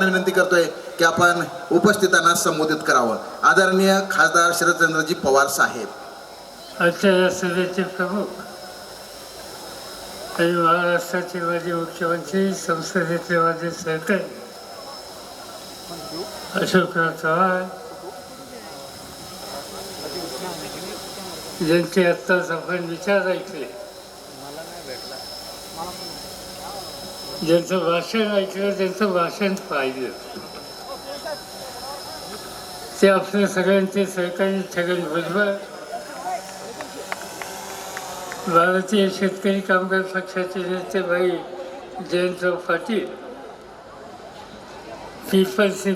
विनंती करतोय की आपण उपस्थितांना संबोधित करावं. आदरणीय खासदार शरदचंद्रजी पवार साहेब. आजच्या या सभेचे प्रमुख आणि महाराष्ट्राचे माजी मुख्यमंत्री संसदेचे माझे सहकारी अशोकराव चव्हाण ज्यांचे आत्ताच आपण विचार ऐकले. ज्यांचं भाषण ऐकलं त्यांचं भाषण पाहिलं. ते आपल्या सगळ्यांचे सहकारी छगन भुजबळ भारतीय शेतकरी कामगार पक्षाचे नेते भाई जयंतराव पाटील पीपल्स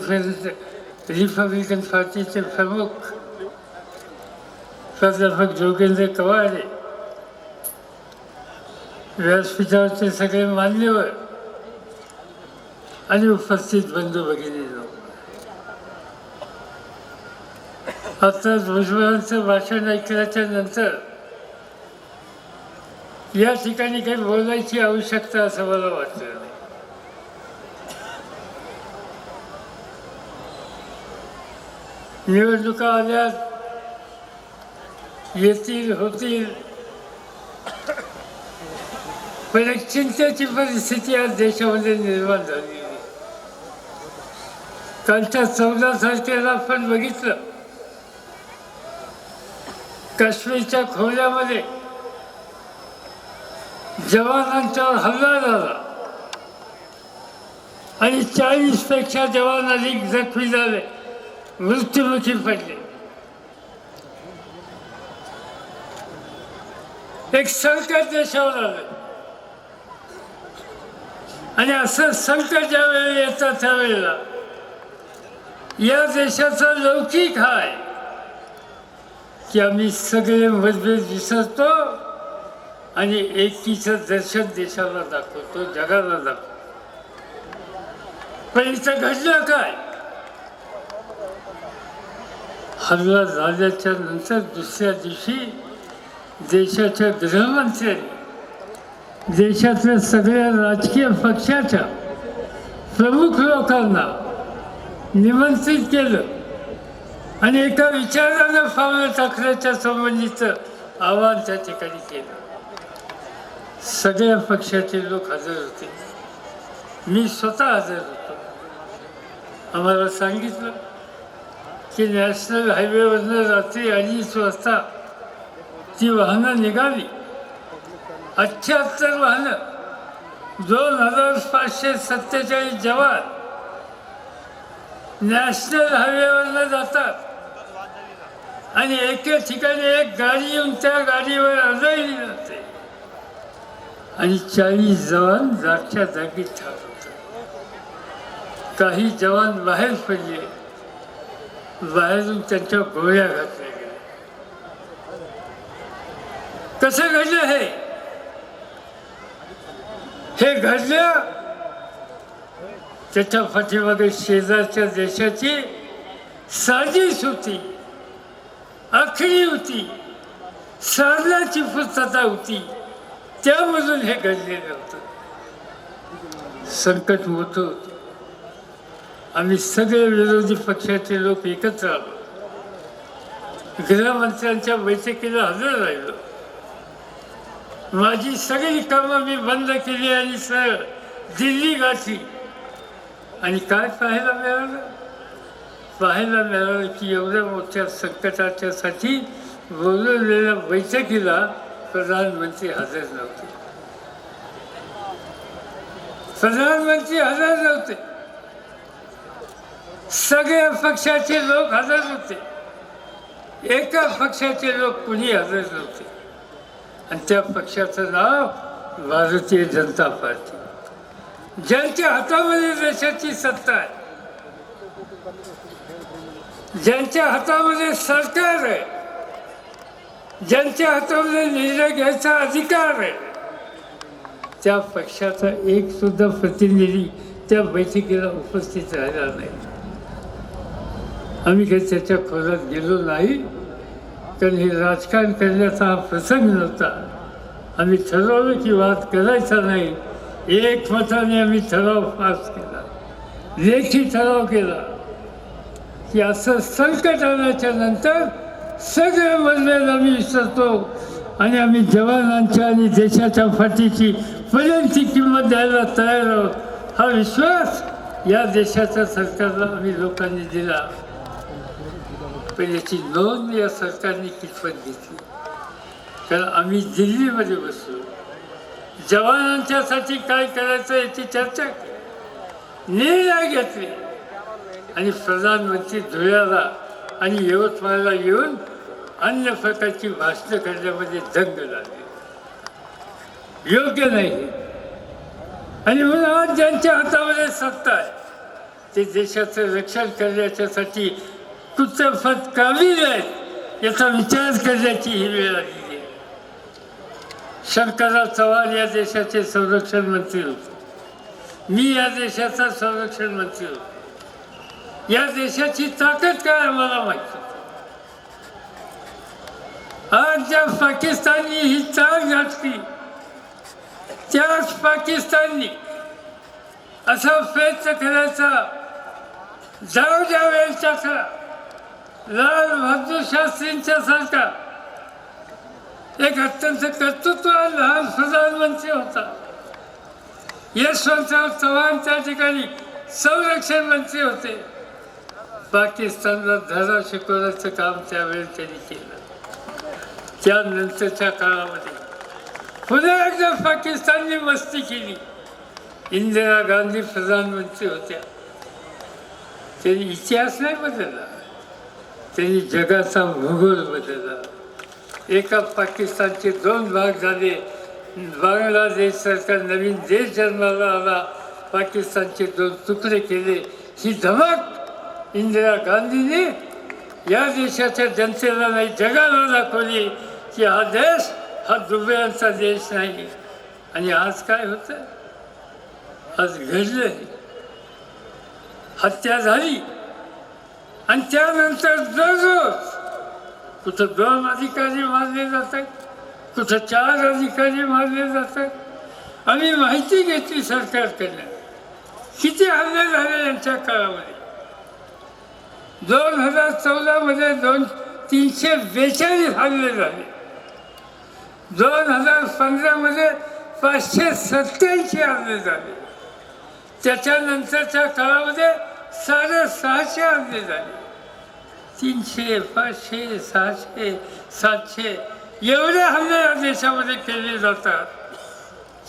रिपब्लिकन पार्टीचे प्रमुख प्राध्यापक जोगेंद्र कवाडे व्यासपीठावरचे सगळे मान्यवर आणि उपस्थित बंधू भगिनी आता भुजबळांचं भाषण ऐकल्याच्या नंतर या ठिकाणी काही बोलायची आवश्यकता असं मला वाटलं नाही. निवडणुका आल्या येतील होतील पण एक चिंतेची परिस्थिती आज देशामध्ये निर्माण झाली. त्यांच्या कालच्या चौदा तारखेला आपण बघितलं. काश्मीरच्या खोऱ्यामध्ये जवानांच्यावर हल्ला झाला. आणि चाळीसपेक्षा जवान अधिक जखमी झाले. मृत्युमुखी पडले. एक संकट देशावर आलं. आणि असं संकट ज्या वेळेला येतं त्यावेळेला या देशाचा लौकिक आहे की आम्ही सगळे मतभेद विसरतो आणि एकीचं दर्शन देशाला दाखवतो जगाला दाखवतो. पण इथं घडलं काय? हल्ला झाल्याच्यानंतर दुसऱ्या दिवशी देशाच्या गृहमंत्र्यांनी देशातल्या सगळ्या राजकीय पक्षाच्या प्रमुख लोकांना निमंत्रित केलं. आणि एका विचारानं पावलं ठाकरेच्या संबंधीचं आवाहन त्या ठिकाणी केलं. सगळ्या पक्षाचे लोक हजर होते. मी स्वतः हजर होतो. आम्हाला सांगितलं की नॅशनल हायवेवरनं रात्री अडीच वाजता ती वाहनं निघाली. अठ्ठ्याहत्तर वाहनं दोन हजार पाचशे सत्तेचाळीस जवान नॅशनल हायवेवरनं जातात. आणि एके ठिकाणी एक गाडी येऊन त्या गाडीवर आजही जाते आणि चाळीस जवान जागच्या जागी ठार होतात. काही जवान बाहेर पडले. बाहेरून त्यांच्या गोळ्या घातल्या गेल्या. कसं घडलं हे? हे घडलं त्याच्या पाठीमागे शेजारच्या देशाची साजिश होती. आखणी होती. साधनाची पूर्तता होती. त्यामधून हे घडलेलं होतं. संकट मोठं होतं. आम्ही सगळे विरोधी पक्षाचे लोक एकत्र आलो. गृहमंत्र्यांच्या बैठकीला हजर राहिलो. माझी सगळी कामं मी बंद केली आणि सर दिल्ली गाठी. आणि काय पाहायला मिळालं? पाहायला मिळालं की एवढ्या मोठ्या संकटाच्यासाठी बोलवलेल्या बैठकीला प्रधानमंत्री हजर नव्हते. प्रधानमंत्री हजर नव्हते. सगळ्या पक्षाचे लोक हजर होते. एका पक्षाचे लोक कुणी हजर नव्हते. आणि त्या पक्षाचं नाव भारतीय जनता पार्टी. ज्यांच्या हातामध्ये देशाची सत्ता आहे ज्यांच्या हातामध्ये सरकार आहे ज्यांच्या हातामध्ये निर्णय घ्यायचा अधिकार आहे त्या पक्षाचा एक सुद्धा प्रतिनिधी त्या बैठकीला उपस्थित राहिला नाही. आम्ही काही त्याच्या खोलात गेलो नाही. कारण हे राजकारण करण्याचा हा प्रसंग नव्हता. आम्ही ठरवलं की वाद करायचा नाही. एक मताने आम्ही ठराव पास केला. लेखी ठराव केला की असं संकट आल्याच्यानंतर सगळे मतभेद आम्ही विसरतो आणि आम्ही जवानांच्या आणि देशाच्या फाटीची पर्यंतची किंमत द्यायला तयार आहोत. हा विश्वास या देशाच्या सरकारला आम्ही लोकांनी दिला. पण याची नोंद या सरकारने कितपत घेतली? कारण आम्ही दिल्लीमध्ये बसलो. जवानांच्यासाठी काय करायचं याची चर्चा निर्णय घेतले. आणि प्रधानमंत्री धुळ्याला आणि यवतमाळला येऊन अन्य प्रकारची भाषणं करण्यामध्ये दंग लागले. योग्य नाही. आणि म्हणून आज ज्यांच्या हातामध्ये सत्ता आहे ते देशाचं रक्षण करण्याच्यासाठी कुत्रपत कामी आहेत याचा विचार करण्याची ही वेळ आली. आहे शंकरराव चव्हाण या देशाचे संरक्षण मंत्री होते. मी या देशाचा संरक्षण मंत्री होतो. या देशाची ताकद काय आम्हाला माहिती आज ज्या पाकिस्ताननी ही चाल घातली त्याच पाकिस्ताननी असा प्रयत्न करायचा जाऊ ज्या वेळच्या खरा लाल बहादूर शास्त्रींच्या सारखा एक अत्यंत कर्तृत्व होता. यशवंतराव चव्हाण त्या ठिकाणी संरक्षण मंत्री होते. पाकिस्तानला धडा शिकवण्याचं काम त्यावेळी त्यांनी केलं. त्यानंतरच्या काळामध्ये पुन्हा एकदा पाकिस्तानने मस्ती केली. इंदिरा गांधी प्रधानमंत्री होत्या. त्यांनी इतिहास नाही बदलला. त्यांनी जगाचा भूगोल बदलला. एका पाकिस्तानचे दोन भाग झाले. बांगलादेश सरकार नवीन देश जन्माला आला. पाकिस्तानचे दोन तुकडे केले. ही धमक इंदिरा गांधीने या देशाच्या जनतेला नाही जगाला दाखवली की हा देश हा दुबयांचा देश नाही. आणि आज काय होतं आज घडलं हत्या झाली. आणि त्यानंतर दररोज कुठं दोन अधिकारी मारले जातात? कुठं चार अधिकारी मारले जातात. आम्ही माहिती घेतली सरकारकडनं. किती हल्ले झाले यांच्या काळामध्ये? दोन हजार चौदामध्ये दोन तीनशे बेचाळीस हल्ले झाले. दोन हजार पंधरामध्ये पाचशे सत्याऐंशी हल्ले झाले. त्याच्यानंतरच्या काळामध्ये साडेसहाशे हल्ले झाले. तीनशे पाचशे सहाशे सातशे एवढे हल्ले या देशामध्ये केले जातात.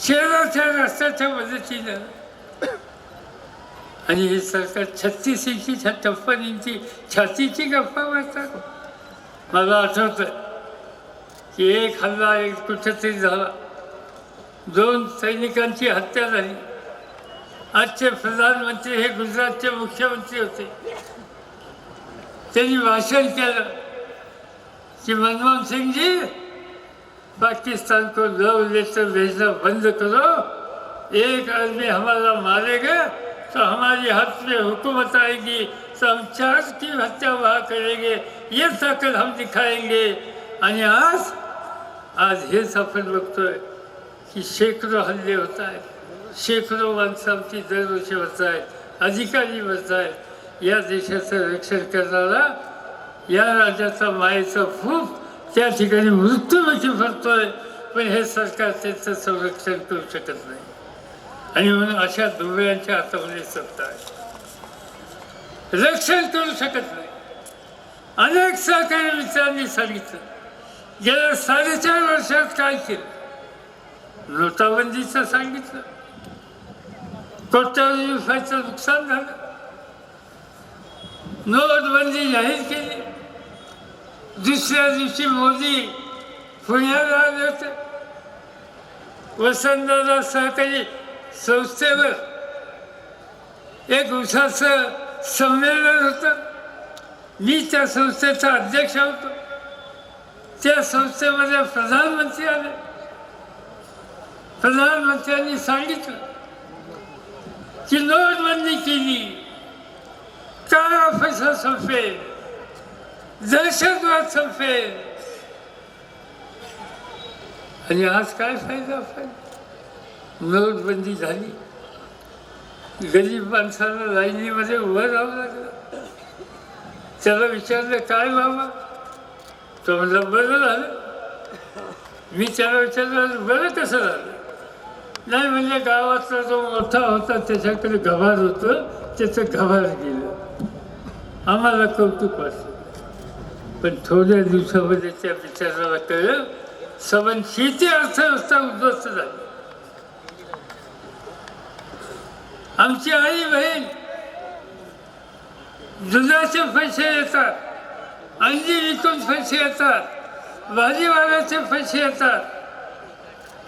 शहराच्या रस्त्याच्या मदतीनं. आणि हे सरकार छत्तीस इंची छप्पन इंची छातीची गप्पा मारतात. मला आठवतं की एक हल्ला एक कुठेतरी झाला. दोन सैनिकांची हत्या झाली. आजचे प्रधानमंत्री हे गुजरातचे मुख्यमंत्री होते. त्यांनी भाषण केलं की मनमोहन सिंगजी पाकिस्तान को लव लेटर भेजना बंद करो। एक आदमी हमारा मारेगा तो हमारी हाथ में हुकूमत आएगी तो हम चार की हत्या वहाँ करेंगे। ये ताकत हम दिखाएंगे। आणि आज आज हेच आपण बघतोय की शेकडो हल्ले होत आहेत शेकडो माणसं आमची दरवर्षी होत आहेत अधिकारी होत आहेत या देशाचं रक्षण करणारा या राज्याचा मायेचा फूट त्या ठिकाणी मृत्यूमुखी फरतोय पण हे सरकार त्याचं संरक्षण करू शकत नाही. आणि म्हणून अशा दुव्यांच्या हातामध्ये सत्ता आहे. रक्षण करू शकत नाही. अनेक सहकारी मित्रांनी सांगितलं गेल्या साडेचार वर्षात काय केलं? नोटाबंदीचं सांगितलं. कोट्यावधी रुपयाचं नुकसान झालं. नोटबंदी जाहीर केली. दुसऱ्या दिवशी मोदी पुण्याला आले होते. वसंतदादा सहकारी संस्थेवर एक उसाचं संमेलन होतं. मी त्या संस्थेचा अध्यक्ष होतो. त्या संस्थेमध्ये प्रधानमंत्री आले. प्रधानमंत्र्यांनी सांगितलं की नोटबंदी केली. काय ऑफिसर संपेल. दहशतवाद संपेल. आणि आज काय फायदा फायदा नोटबंदी झाली. गरीब माणसाला लाईनीमध्ये उभं राहावं लागलं. त्याला विचारलं काय बाबा तो म्हणला बरं झालं. मी त्याला विचारलं बरं कसं झालं? नाही म्हणजे गावातला जो मोठा होता त्याच्याकडे गभार होतं त्याचं गभार गेलं. आम्हाला कौतुक वाटलं. पण थोड्या दिवसामध्ये त्या विचाराला कळलं सबन शेती अर्थव्यवस्था उद्ध्वस्त झाली. आमची आई बहीण दुधाचे पैसे येतात अंडी विकून पैसे येतात भाजीवाल्याचे पैसे येतात.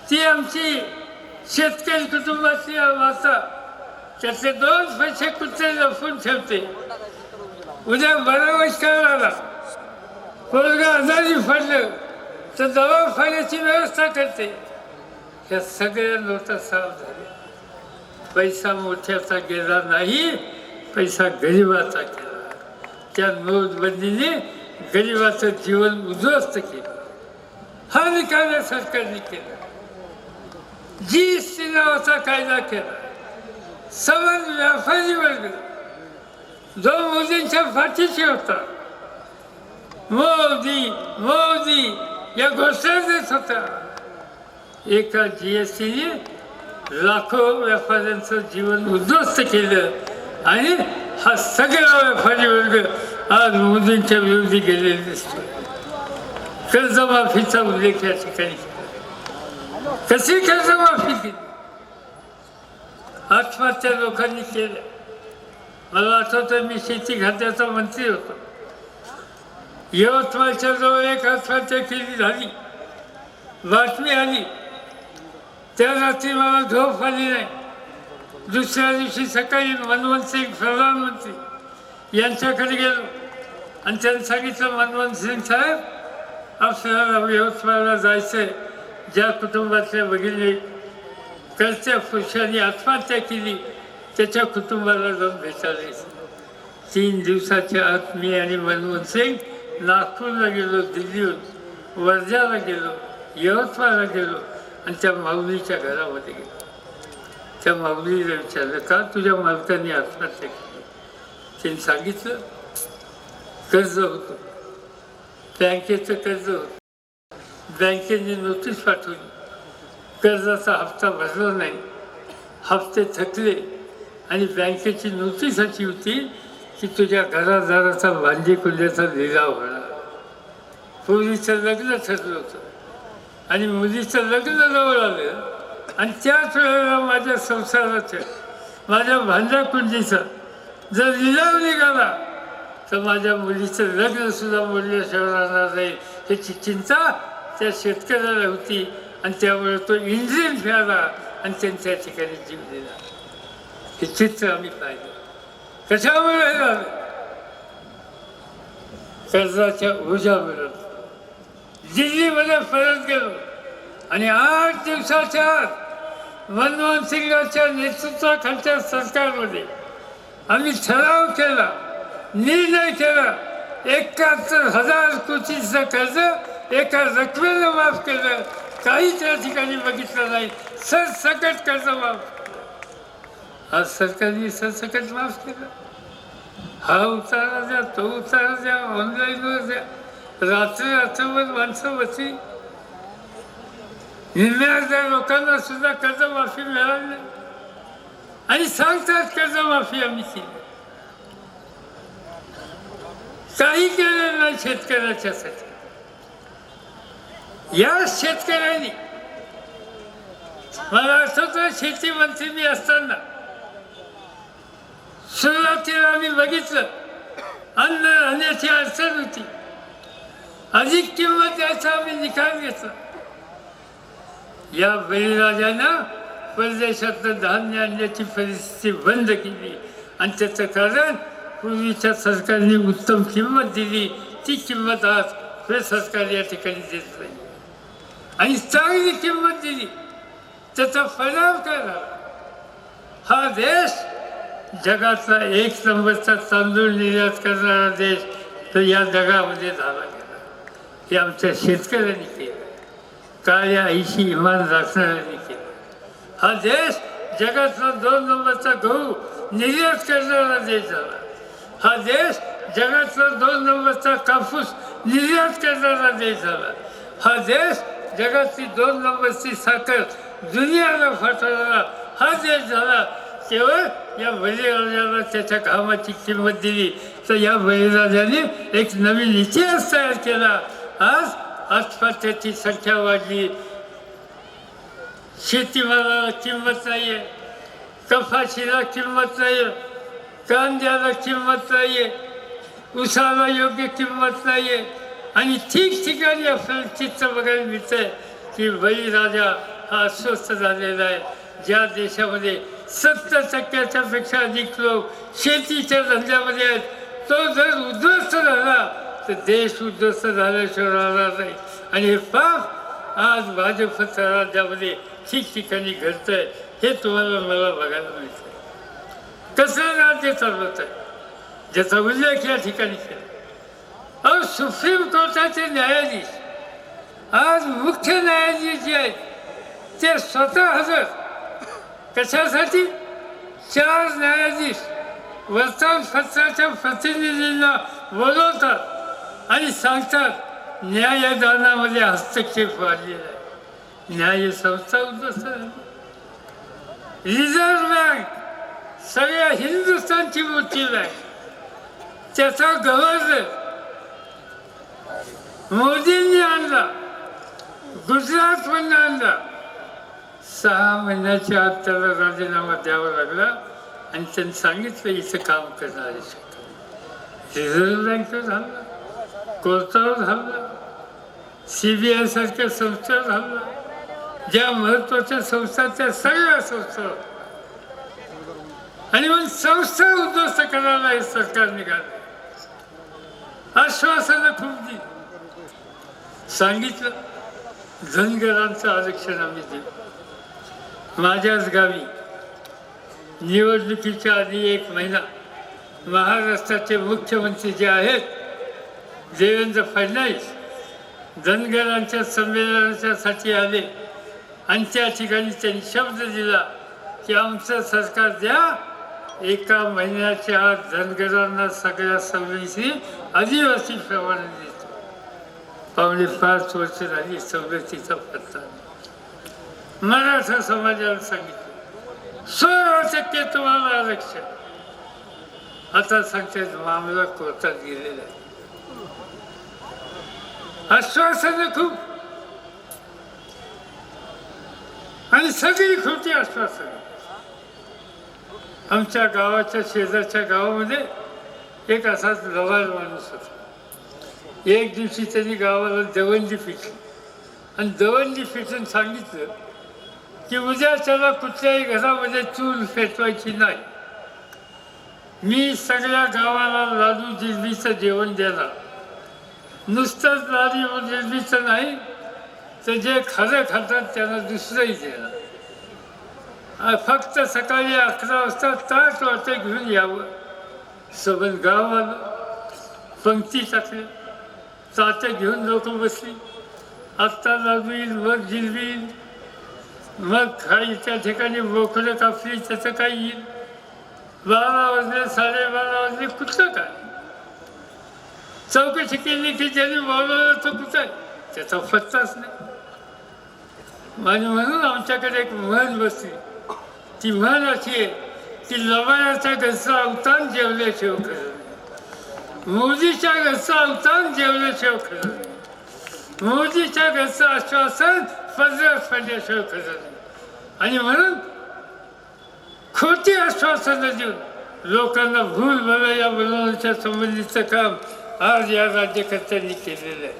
ती आमची शेतकरी कुटुंबाची वाचा त्यातले दोन पैसे कुठे लपून ठेवते. उद्या बरा वैष्कार आला पोरगा आजारी पडलं तर दवाखान्याची व्यवस्था करते. या सगळ्या लोक साफ झाले. पैसा मोठ्याचा गेला नाही पैसा गरिबाचा गेला. त्या नोटबंदीने गरिबाचं जीवन उद्ध्वस्त केलं. हा निकाल सरकारने केला. जी एस टी नावाचा कायदा केला. समान व्यापारी वर्ग जो मोदींच्या पाठीशी होता मोदी मोदी या घोषणा देत होता एका जी एस टीने लाखो व्यापाऱ्यांचं जीवन उद्ध्वस्त केलं आणि हा सगळा व्यापारी वर्ग आज मोदींच्या विरोधी गेलेला दिसतो कर्जमाफीचा उल्लेख या ठिकाणी कशी कर्जमाफी केली? आत्महत्या लोकांनी केल्या. मला आठवतं मी शेती खात्याचा मंत्री होतो. यवतमाळच्या जवळ एक आत्महत्या केली झाली बातमी आली त्या रात्री मला झोप आली नाही. दुसऱ्या दिवशी सकाळी मनमोहन सिंग प्रधानमंत्री यांच्याकडे गेलो. आणि त्यांनी सांगितलं मनमोहन सिंग साहेब आपल्याला यवतमाळला जायचंय. ज्या कुटुंबातल्या भगिनी कर्त्या पुरुषांनी आत्महत्या केली त्याच्या कुटुंबाला जाऊन भेटायला तीन दिवसाच्या आत मी आणि मनमोहन सिंग नागपूरला गेलो दिल्लीहून वर्ध्याला गेलो यवतमाळला गेलो आणि त्या माऊलीच्या घरामध्ये गेलो. त्या माऊलीला विचारलं का तुझ्या मालकाने आत्महत्या केली? त्यांनी सांगितलं कर्ज होतं. बँकेचं कर्ज होतं. बँकेने नोटीस पाठवली कर्जाचा हप्ता भरला नाही हप्ते थकले आणि बँकेची नोटीस अशी होती की तुझ्या घरादाराचा भांडी कुल्ल्याचा लिलाव होणार पूर्वीचं लग्न ठरलं होतं. आणि मुलीचं लग्न जवळ आलं. आणि त्याच वेळेला माझ्या संसाराचं माझ्या भांड्या जर लिलाव निघाला तर माझ्या मुलीचं लग्न सुद्धा मोडल्याशिवाय राहणार नाही. ह्याची चिंता त्या शेतकऱ्याला होती. आणि त्यामुळे तो इंजिन फिरला आणि त्यांच्या ठिकाणी जीव दिला. हे चित्र आम्ही पाहिलं. कशामुळे हे झालं कर्जाच्या ओझ्यामुळे दिल्लीमध्ये परत गेलो आणि आठ दिवसाच्या आत मनमोहन सिंगाच्या नेतृत्वाखालच्या सरकारमध्ये आम्ही ठराव केला निर्णय केला एकाहत्तर हजार कोटीचं कर्ज एका रकमेनं माफ केलं काही त्या ठिकाणी बघितलं नाही सरसकट कर्ज माफ आज सरकारने सरसकट माफ केलं हा उतारा द्या तो उतारा द्या ऑनलाईनवर द्या रात्री रात्रभर माणसं बसली निर्णय लोकांना सुद्धा कर्जमाफी मिळाली नाही. आणि सांगतात कर्जमाफी आम्ही केली काही केलेलं नाही शेतकऱ्याच्यासाठी या शेतकऱ्यांनी मला आठवतं शेती मंत्री मी असताना सुरुवातीला आम्ही बघितलं. अन्न राहण्याची अडचण होती. अधिक किंमत याचा आम्ही निकाल घेतला. या बळीराजानं परदेशातलं धान्य आणण्याची परिस्थिती बंद केली. आणि त्याचं कारण पूर्वीच्या सरकारने उत्तम किंमत दिली. ती किंमत आज हे सरकार या ठिकाणी देत नाही. आणि चांगली किंमत दिली. त्याचा परिणाम काय झाला? हा देश जगातला एक नंबरचा तांदूळ निर्यात करणारा देश तर या जगामध्ये झाला गेला. हे आमच्या शेतकऱ्यांनी केलं. काळ्या आईशी इमान राखणाऱ्यांनी केलं. हा देश जगातला दोन नंबरचा गहू निर्यात करणारा देश झाला. हा देश जगातला दोन नंबरचा कापूस निर्यात करणारा देश झाला. हा देश जगाची दोन नंबरची साखर दुनियाला पाठवणारा हा देश झाला. केवळ या बळीराजाला त्याच्या कामाची किंमत दिली. तर या बळीराजाने एक नवीन इतिहास तयार केला. आज आत्महत्याची संख्या वाढली. शेतीमालाला किंमत नाही आहे कपाशीला किंमत नाही आहे कांद्याला किंमत नाही आहे उसाला योग्य किंमत नाही आहे आणि ठिकठिकाणी आपल्याला चित्र बघायला मिळतंय की बळीराजा हा अस्वस्थ झालेला आहे. ज्या देशामध्ये सत्तर टक्क्याच्या पेक्षा अधिक लोक शेतीच्या धंद्यामध्ये आहेत. तो जर उद्ध्वस्त झाला तर देश उद्ध्वस्त झाल्याशिवाय राहणार नाही. आणि हे पाप आज भाजपच्या राज्यामध्ये ठिकठिकाणी घडतंय हे तुम्हाला मला बघायला मिळतंय. कसं राज्य चालवत आहे? ज्याचा उल्लेख या ठिकाणी केला. अहो सुप्रीम कोर्टाचे न्यायाधीश आज मुख्य न्यायाधीश जे आहेत ते स्वतः हजर. कशासाठी चार न्यायाधीश वर्तमानपत्राच्या प्रतिनिधींना बोलवतात आणि सांगतात न्यायदानामध्ये हस्तक्षेप वाढलेला आहे न्याय संस्था उद्ध्वस्त झाली रिझर्व्ह बँक सगळ्या हिंदुस्थानची मोठी बँक त्याचा गव्हर्नर मोदींनी आणला गुजरातमधून आणला सहा महिन्याच्या आत त्याला राजीनामा द्यावा लागला आणि त्यांनी सांगितलं इथं काम करणारे रिझर्व्ह बँकेवर झाला कोर्टावर झालं सी बी आय सारख्या संस्थेवर झाला ज्या महत्त्वाच्या संस्था त्या सगळ्या संस्था. आणि मग संस्था उद्ध्वस्त करायला हे सरकार निघालं. आश्वासनं खूप दिली. सांगितलं धनगरांचं आरक्षण आम्ही दिलं माझ्याच गावी. निवडणुकीच्या आधी एक महिना महाराष्ट्राचे मुख्यमंत्री जे आहेत देवेंद्र फडणवीस धनगरांच्या संमेलनाच्यासाठी आले. आणि त्या ठिकाणी त्यांनी शब्द दिला की आमचं सरकार द्या एका महिन्याच्या आत धनगरांना सगळ्या सवलती आदिवासी प्रमाणे देतो पावणे पाच वर्ष झाली सवलतीचा पत्ता मराठा समाजाला सांगितलं. सोळा टक्के तुम्हाला आरक्षण. आता सांगतात मामला कोर्टात गेलेला आहे. आश्वासन खूप. आणि सगळी खोटी आश्वासन. आमच्या गावाच्या शेजारच्या गावामध्ये एक असाच लवाल माणूस होता. एक दिवशी त्यांनी गावाला दवंडी पिटली आणि दवंडी पिटून सांगितलं की उद्या त्याला कुठल्याही घरामध्ये चूल पेटवायची नाही। मी सगळ्या गावाला लाडू जिलबीचं जेवण देणार। नुसतंच लाडू जिलबीचं नाही तर जे खरं खातात त्यांना दुसरंही देणार। फक्त सकाळी अकरा वाजता ताट वाटे घेऊन यावं। सबन गाव आलं पंक्ती टाकल्या ताटं घेऊन लोक बसली। आत्ता लाडू येईल मग जिलबी येईल। मग खाली त्या ठिकाणी बोकडं कापली त्याचं काय येईल बारा वाजले साडेबारा वाजले कुठलं काय? चौकशी केली की ज्याने बोलवलं तो कुठं त्याचा पत्ताच नाही. आणि म्हणून आमच्याकडे एक म्हण बसली. ती म्हण अशी आहे की लवायाचा घसा अवतान जेवल्याशिवाय खरं मोदीच्या घरचं अवतान जेवल्याशिवाय खरं मोदीच्या घरचं आश्वासन पदरात पडल्याशिवाय खरं नाही आणि म्हणून खोटी आश्वासनं देऊन लोकांना भूल भलं या बनवण्याच्या संबंधीचं काम आज या राज्यकर्त्यांनी केलेलं आहे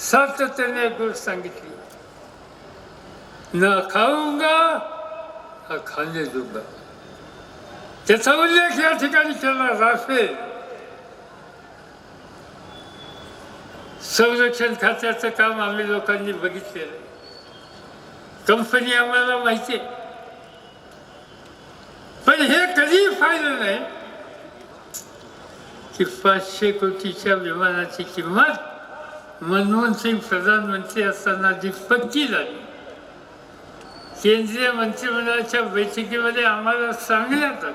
सातत्याने एक गोष्ट सांगितली न खाऊंगा हा खाणे दूंगा त्याचा उल्लेख या ठिकाणी केला राफेल संरक्षण खात्याचं काम आम्ही लोकांनी बघितलेलं आहे कंपनी आम्हाला माहिती आहे. पण हे कधी फायदा नाही की पाचशे कोटीच्या विमानाची किंमत मनमोहन सिंग प्रधानमंत्री असताना जी पक्की झाली. केंद्रीय मंत्रिमंडळाच्या बैठकीमध्ये आम्हाला सांगण्यात आलं.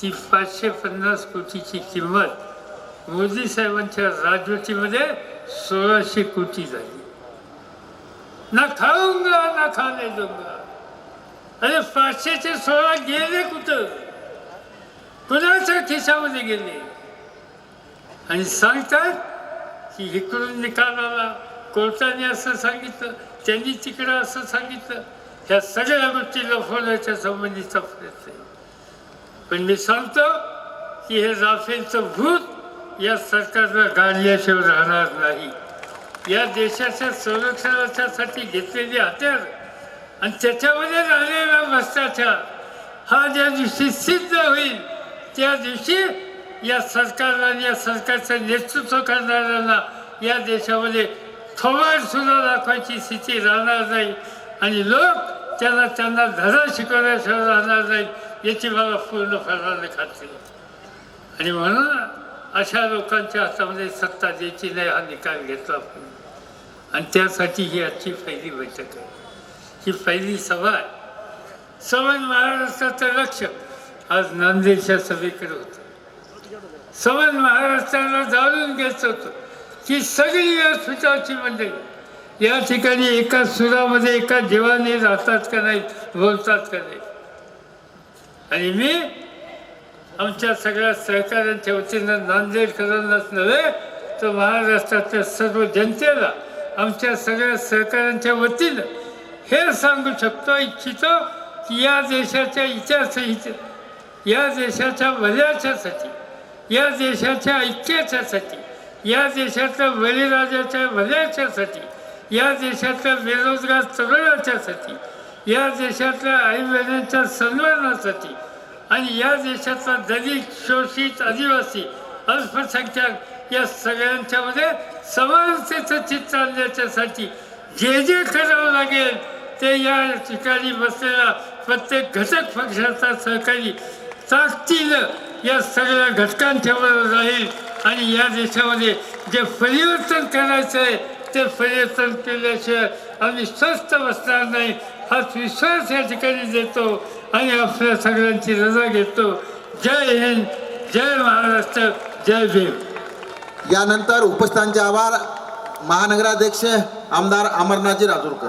की पाचशे पन्नास कोटीची किंमत मोदी साहेबांच्या राजवटीमध्ये सोळाशे कोटी झाली. ना खाऊंगा ना खाने दूंगा अरे पाचशेचे सोळा गेले कुठं कुणाच्या खिशामध्ये गेले आणि सांगतात की इकडून निकाल आला कोर्टाने असं सांगितलं त्यांनी तिकडं असं सांगितलं ह्या सगळ्या गोष्टी लपवण्याच्या संबंधीचा प्रयत्न आहे पण मी सांगतो की हे राफेलचं भूत या सरकारला गाडल्याशिवाय राहणार नाही या देशाच्या संरक्षणाच्यासाठी घेतलेली हत्यार आणि त्याच्यामध्ये झालेला भ्रष्टाचार हा ज्या दिवशी सिद्ध होईल त्या दिवशी या सरकारला या सरकारचं नेतृत्व करणाऱ्यांना या देशामध्ये थोबाड सुद्धा दाखवायची स्थिती राहणार नाही आणि लोक त्यांना त्यांना धडा शिकवण्याशिवाय राहणार नाही याची मला पूर्ण पूर्णपणाने खात्री आणि म्हणून अशा लोकांच्या हातामध्ये सत्ता द्यायची नाही हा निकाल घेतला आपण. आणि त्यासाठी ही आजची पहिली बैठक आहे. ही पहिली सभा आहे. सवय महाराष्ट्राचं लक्ष आज नांदेडच्या सभेकडे होतं. सवय महाराष्ट्राला जाणून घ्यायचं होतं की सगळी व्यासपीठाची मंडळी या ठिकाणी एका सुरामध्ये एका जीवाने राहतात का नाही बोलतात का नाही? आणि मी आमच्या सगळ्या सहकाऱ्यांच्या वतीनं नांदेडकरांनाच नव्हे तर महाराष्ट्रातल्या सर्व जनतेला आमच्या सगळ्या सहकाऱ्यांच्या वतीनं हे सांगू शकतो इच्छितो की या देशाच्या इतिहासहित या देशाच्या भल्याच्यासाठी या देशाच्या ऐक्याच्यासाठी या देशातल्या बळीराजाच्या भल्याच्यासाठी या देशातल्या बेरोजगार तरुणाच्यासाठी या देशातल्या आई बहिणींच्या सन्मानासाठी आणि या देशातला दलित शोषित आदिवासी अल्पसंख्याक या सगळ्यांच्यामध्ये समानतेचं चित्र आणण्याच्यासाठी जे जे करावं लागेल ते या ठिकाणी बसलेला प्रत्येक घटक पक्षाचा सहकारी ताकदीनं या सगळ्या घटकांच्या बरोबर राहील. आणि या देशामध्ये जे परिवर्तन करायचं आहे ते परिवर्तन केल्याशिवाय आम्ही स्वस्त बसणार नाही. हाच विश्वास या ठिकाणी देतो आणि आपल्या सगळ्यांची रजा घेतो. जय हिंद जय महाराष्ट्र जय भीम. यानंतर उपस्थितांचे आभार महानगराध्यक्ष आमदार अमरनाथजी राजूरकर.